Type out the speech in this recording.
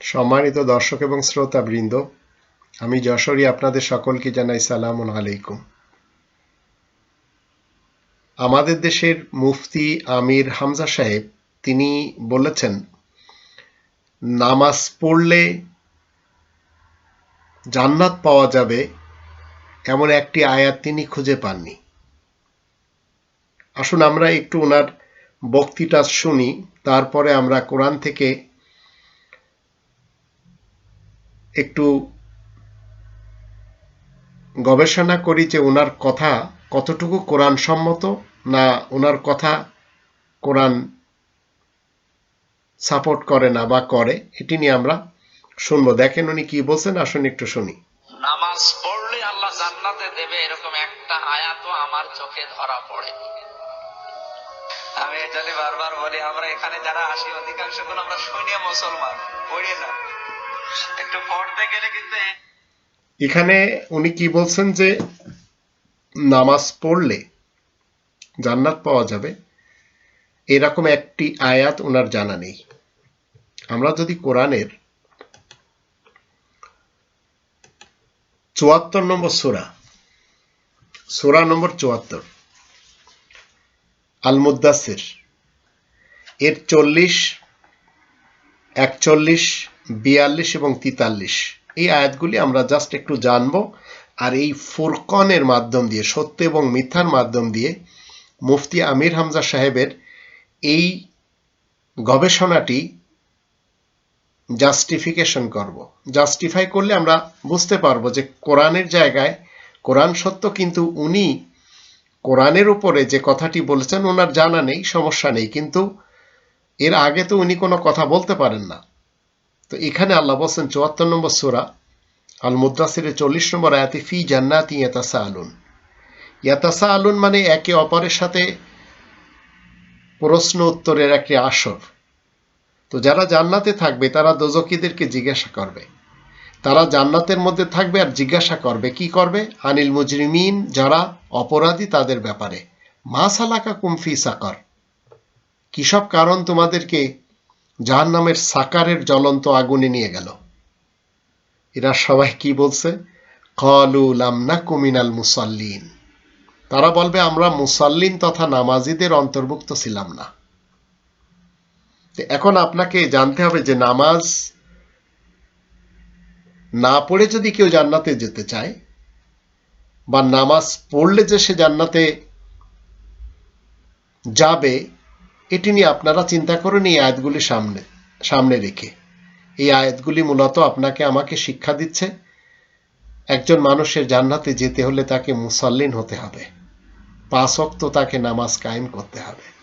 সম্মানিত দর্শক এবং শ্রোতা বৃন্দ আমি যশোরী আপনাদের সকলকে জানাই সালাম আলাইকুম। আমাদের দেশের মুফতি আমির হামজা সাহেব, তিনি বলেছেন, নামাজ পড়লে জান্নাত পাওয়া যাবে এমন একটি আয়াত তিনি খুঁজে পাননি। আসুন আমরা একটু ওনার বক্তৃতা শুনি, তারপরে আমরা কোরআন থেকে একটু গবেষণা করি যে ওনার কথা কতটুকু কোরআন সম্মত না ওনার কথা কোরআন সাপোর্ট করে না বা করে, এটি নিয়ে আমরা শুনব। দেখেন উনি কি বলছেন, আসুন একটু শুনি। নামাজ পড়লে আল্লাহ জান্নাতে দেবে এরকম একটা আয়াতও আমার চোখে ধরা পড়ে। আমি এটা বারবার বলি, আমরা এখানে যারা আসি, অধিকাংশগুলো আমরা শুনিয়ে মুসলমান, পড়ি না। একটু পড়তে গেলে কিন্তু এখানে উনি কি বলছেন যে, নামাজ পড়লে জান্নাত পাওয়া যাবে। এরকম একটি আয়াত ওনার জানা নেই। আমরা যদি কোরআনের চুয়াত্তর নম্বর সোরা সোরা নম্বর চুয়াত্তর আলমুদ্দাসের এর চল্লিশ, একচল্লিশ বিয়াল্লিশ এবং তিতাল্লিশ। এই আয়াতগুলি আমরা জাস্ট একটু জানব আর এই ফুরকনের মাধ্যম দিয়ে, সত্য এবং মিথ্যার মাধ্যম দিয়ে মুফতি আমির হামজা সাহেবের এই গবেষণাটি জাস্টিফিকেশন করব। জাস্টিফাই করলে আমরা বুঝতে পারব যে কোরআনের জায়গায় কোরআন সত্য, কিন্তু উনি কোরআনের উপরে যে কথাটি বলেছেন ওনার জানা নেই, সমস্যা নেই, কিন্তু এর আগে তো উনি কোনো কথা বলতে পারেন না। তো এখানে আল্লাহ বলছেন চুয়াত্তর নম্বর সুরা আল মুদাসিরের চল্লিশ নম্বর আয়াতে, ফি জান্নাতি ইয়াতাসা আলুন ইয়াতাসা আলুন মানে একে অপরের সাথে প্রশ্ন উত্তরের একটি আসর। তো যারা জান্নাতে থাকবে, তারা দোজকিদেরকে জিজ্ঞাসা করবে। তারা জান্নাতের মধ্যে থাকবে আর জিজ্ঞাসা করবে, কি করবে? আনিল মুজরিমিন, যারা অপরাধী তাদের ব্যাপারে। মা সালাকা কুমফি সাকার। কিসব কারণ তোমাদেরকে যার নামের সাকারের জ্বলন্ত আগুনে নিয়ে গেল। এরা সবাই কি বলছে? কলু লামনা কুমিনাল মুসাল্লিন। তারা বলবে, আমরা মুসাল্লিন তথা নামাজিদের অন্তর্ভুক্ত ছিলাম না। এখন আপনাকে জানতে হবে যে নামাজ না পড়ে যদি কেউ জান্নাতে যেতে চায়, বা নামাজ পড়লে যে সে জান্নাতে যাবে এটি নিয়ে আপনারা চিন্তা করুন এই আয়াতগুলি সামনে সামনে রেখে। এই আয়াতগুলি মূলত আপনাকে আমাকে শিক্ষা দিচ্ছে, একজন মানুষের জান্নাতে যেতে হলে তাকে মুসাল্লিন হতে হবে, পাঁচ অক্ত তাকে নামাজ কায়েম করতে হবে।